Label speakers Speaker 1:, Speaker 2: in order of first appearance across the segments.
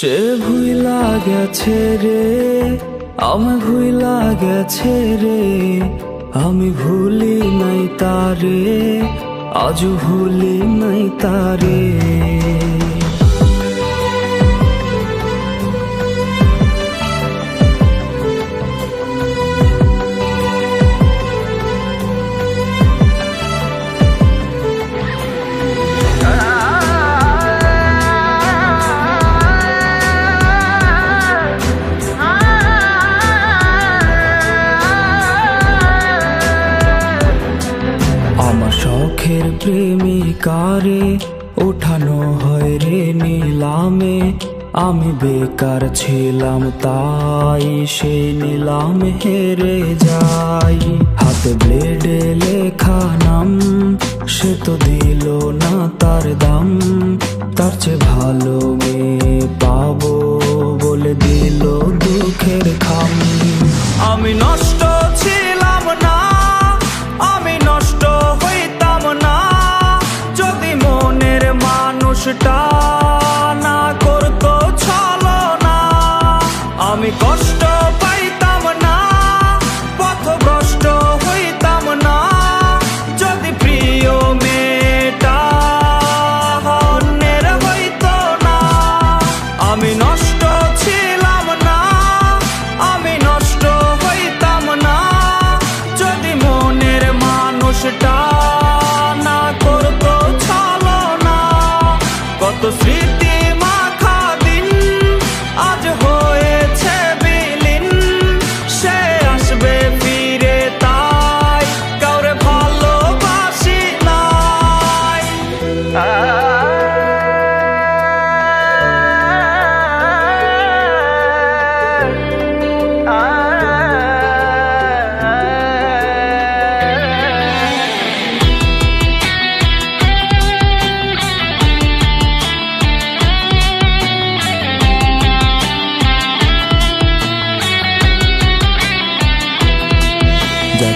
Speaker 1: সে ভুইলা গেছে রে আমি ভুইলা গেছে রে। আমি ভুলি নাই তারে আজ ভুলি নাই তারে। প্রেমিকারে ওঠানো হয় রে নিলামে। আমি বেকার ছিলাম, তাই সেই নিলাম হেরে যাই। হাতে ব্লেডে লেখা নাম, সে তো দিল না তার দাম। তার চেয়ে ভালো মেয়ে পাবো বলে দিল দুঃখের খাম। আমি নষ্ট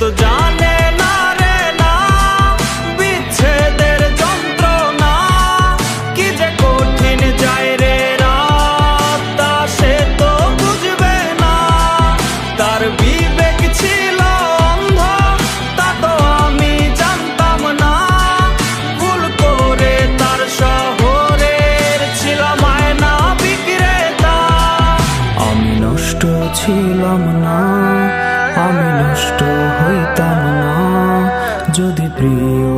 Speaker 1: তো জানে sempre